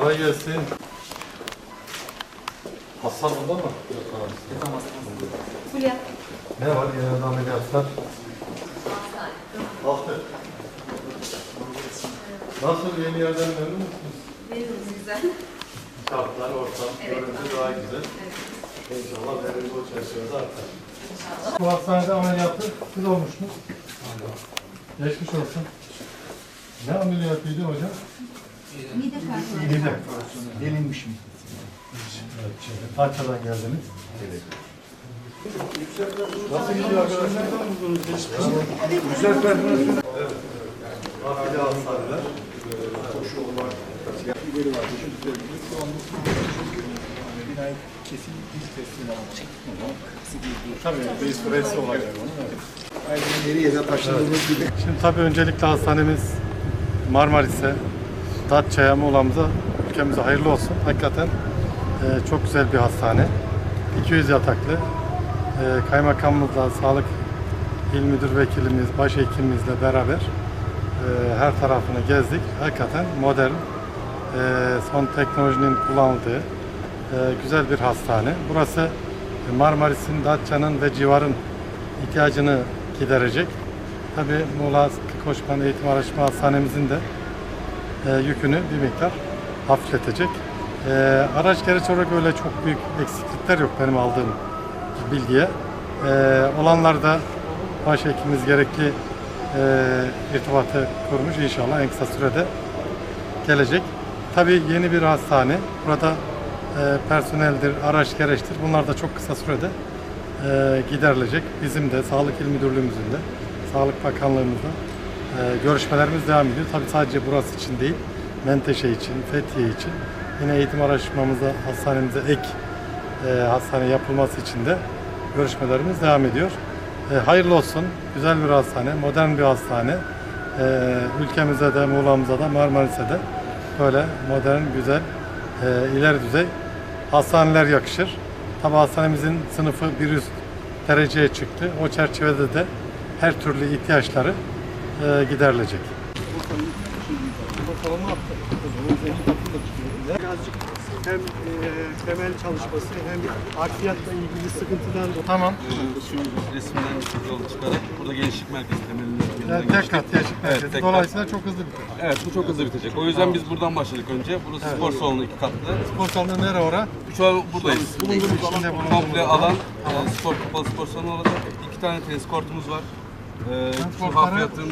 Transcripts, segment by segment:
Kolay gelsin. Hasan burada mı? Fulya. Ne var genelde ameliyatlar? Altı. Nasıl yeni yerden memnun musunuz? Memnunuz güzel. Şartlar, ortam, Evet, görüntü daha güzel. Evet. İnşallah verimiz o çerçevede artar. İnşallah. Bu hastanede ameliyatı siz olmuşsunuz. Geçmiş olsun. Ne ameliyatıydı hocam? Mide performansı. Mide. Delinmişim. Evet, şimdi Parçadan geldiniz. Nasıl gidiyor arkadaşlar? Güzel performans. Aile hastaneler. İleri var. Şu düzeltme. Şu an binayı kesin biz testini alacak. Tabii bir süresi olacak onun. evet. Aynen yeri yere taşındığımız gibi. Şimdi tabii öncelikle hastanemiz Marmaris'e, Datça'ya, Muğla'mıza, ülkemize hayırlı olsun. Hakikaten e, çok güzel bir hastane. 200 yataklı. E, kaymakamımızla, sağlık il müdür vekilimiz, başhekimimizle beraber e, her tarafını gezdik. Hakikaten modern, e, son teknolojinin kullanıldığı e, güzel bir hastane. Burası Marmaris'in, Datça'nın ve civarın ihtiyacını giderecek. Tabii Muğla Koçman Eğitim Araştırma Hastanemizin de yükünü bir miktar hafifletecek. E, araç gereç olarak öyle çok büyük eksiklikler yok benim aldığım bilgiye. E, olanlarda başhekimimiz gerekli e, irtibatı kurmuş inşallah en kısa sürede gelecek. Tabii yeni bir hastane. Burada e, personeldir, araç gereçtir. Bunlar da çok kısa sürede e, giderilecek. Bizim de Sağlık İl Müdürlüğümüzün de Sağlık Bakanlığımızla e, görüşmelerimiz devam ediyor. Tabii sadece burası için değil, Menteşe için, Fethiye için, yine eğitim araştırmamızda hastanemize ek e, hastane yapılması için de görüşmelerimiz devam ediyor. E, hayırlı olsun, güzel bir hastane, modern bir hastane. E, ülkemize de, Muğla'mıza da, Marmaris'e de böyle modern, güzel, e, ileri düzey hastaneler yakışır. Tabi hastanemizin sınıfı bir üst dereceye çıktı. O çerçevede de her türlü ihtiyaçları e, giderilecek. Birazcık hem e, temel çalışması hem harfiyatla ilgili sıkıntıdan dolayı Tamam. Şu resimden yol çıkarak burada gençlik merkezi temelinin yanından Yani tek kat Evet, merkezi. kat. Dolayısıyla çok hızlı biter. Evet bu çok hızlı bitecek. O yüzden biz buradan başladık önce. Burası spor salonu iki katlı. Spor salonu nere ora? Şu an buradayız. Bulunduğumuz bulunduğumuz Komple alan e, spor kapalı spor salonu olacak. İki tane tenis kortumuz var. E, şu hafriyatın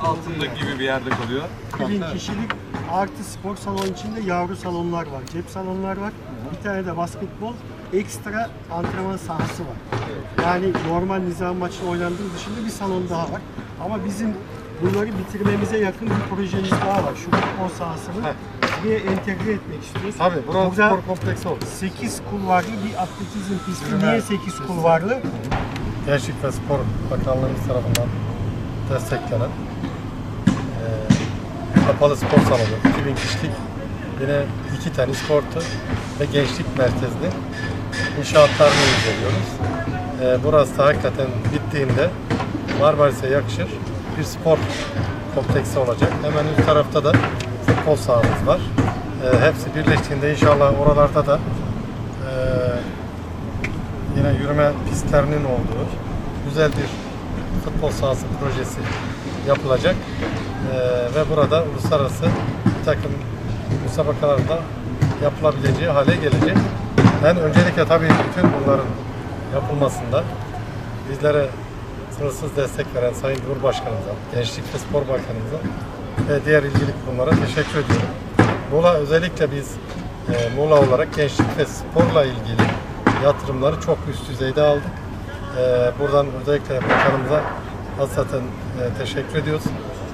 altında gibi bir yerde kalıyor. 1000 kişilik artı spor salonu içinde yavru salonlar var, cep salonlar var. Bir tane de basketbol, ekstra antrenman sahası var. Yani normal nizam maçı oynandığı dışında bir salon daha var. Ama bizim bunları bitirmemize yakın bir projemiz daha var. Şu futbol sahasını buraya entegre etmek istiyoruz. Tabii burası spor kompleksi oldu. 8 kulvarlı bir atletizm pisti. Niye 8 kulvarlı? Gençlik ve Spor Bakanlığımız tarafından desteklenen e, kapalı spor salonu, 2000 kişilik yine iki tenis kortu ve gençlik merkezli inşaatlarını inceliyoruz. E, burası da hakikaten bittiğinde Marmaris'e yakışır bir spor kompleksi olacak. Hemen üst tarafta da futbol sahamız var. E, hepsi birleştiğinde inşallah oralarda da yine yürüme pistlerinin olduğu güzel bir futbol sahası projesi yapılacak. Ee, ve burada uluslararası bir takım müsabakalarda yapılabileceği hale gelecek. Ben öncelikle tabii bütün bunların yapılmasında bizlere sınırsız destek veren Sayın Cumhurbaşkanımıza, Gençlik ve Spor Bakanımıza ve diğer ilgili kurumlara teşekkür ediyorum. Muğla özellikle biz e, Muğla olarak gençlik ve sporla ilgili yatırımları çok üst düzeyde aldık. E, buradan özellikle bakanımıza hasreten e, teşekkür ediyoruz.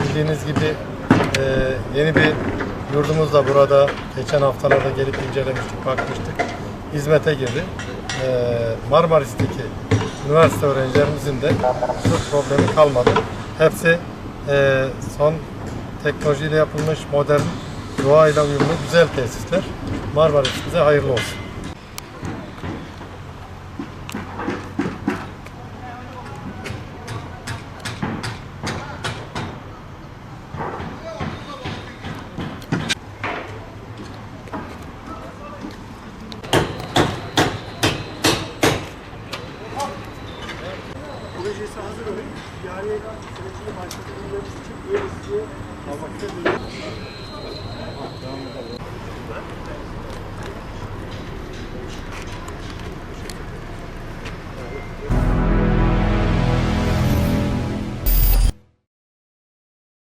Bildiğiniz gibi e, yeni bir yurdumuz da burada geçen haftalarda gelip incelemiştik, bakmıştık. Hizmete girdi. E, Marmaris'teki üniversite öğrencilerimizin de su problemi kalmadı. Hepsi e, son teknolojiyle yapılmış modern doğayla uyumlu güzel tesisler. Marmaris bize hayırlı olsun. Hepsi hazır ürün. Yani sürecini başlatabilmemiz için iyisi almakta değil.